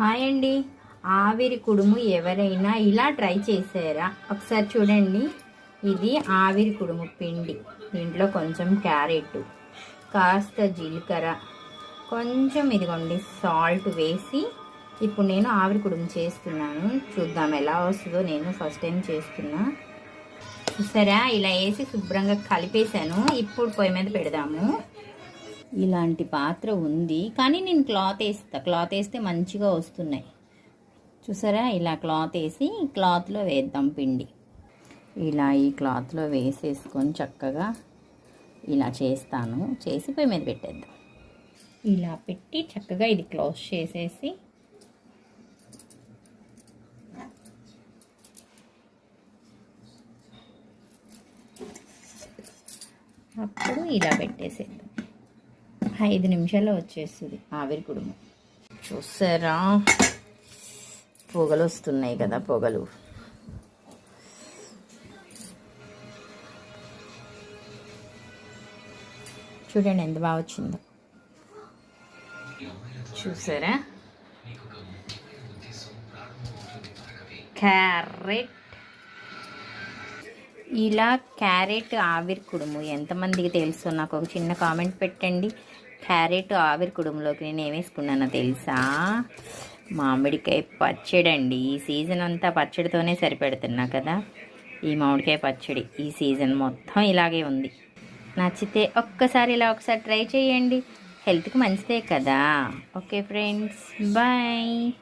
Hi అండి. ఆవిరి కుడుము ఎవరైనా ఇలా ట్రై చేశారా? ఒకసారి చూడండి. ఇది ఆవిరి కుడుము పిండి. దీంట్లో కొంచెం క్యారెట్ కాస్త జీలకర్ర కొంచెం ఇదిగోండి సాల్ట్ వేసి ఇప్పుడు నేను ఆవిరి కుడుము చేస్తున్నాను. చూద్దాం ఎలా వస్తుందో నేను ఫస్ట్ టైం చేస్తున్నా. చూసారా? ఇలా వేసి శుభ్రంగా కలిపేశాను. ఇప్పుడు పొయ్యి మీద పెడదాము. ఇలాంటి పాత్ర ఉంది. కానీ నేను క్లాత్ వేస్తా క్లాత్ వేస్తే మంచిగా వస్తున్నాయి. చూసారా? ఇలా క్లాత్ వేసి క్లాత్లో వేద్దాం పిండి. ఇలా ఈ క్లాత్లో వేసేసుకొని చక్కగా ఇలా చేస్తాను. చేసి పొయ్యి మీద పెట్టేద్దాం. ఇలా పెట్టి చక్కగా ఇది క్లోజ్ చేసేసి అప్పుడు ఇలా పెట్టేసేద్దాం. ఐదు నిమిషాల్లో వచ్చేస్తుంది. ఆవిరి కుడుము. చూసారా? పొగలు వస్తున్నాయి కదా పొగలు. చూడండి ఎంత బాగా వచ్చిందో. చూసారా? క్యారెట్ ఇలా క్యారెట్ ఆవిరి కుడుము ఎంతమందికి తెలుసు? నాకు ఒక చిన్న కామెంట్ పెట్టండి. క్యారెట్ ఆవిరి కుడుములోకి నేను ఏమేసుకున్నానో తెలుసా? మామిడికాయ పచ్చడి అండి ఈ సీజన్ అంతా పచ్చడితోనే సరిపెడుతున్నా కదా. ఈ మామిడికాయ పచ్చడి ఈ సీజన్ మొత్తం ఇలాగే ఉంది. నచ్చితే ఒక్కసారి ఇలా ఒకసారి ట్రై చేయండి. హెల్త్కి మంచిదే కదా. Okay friends bye.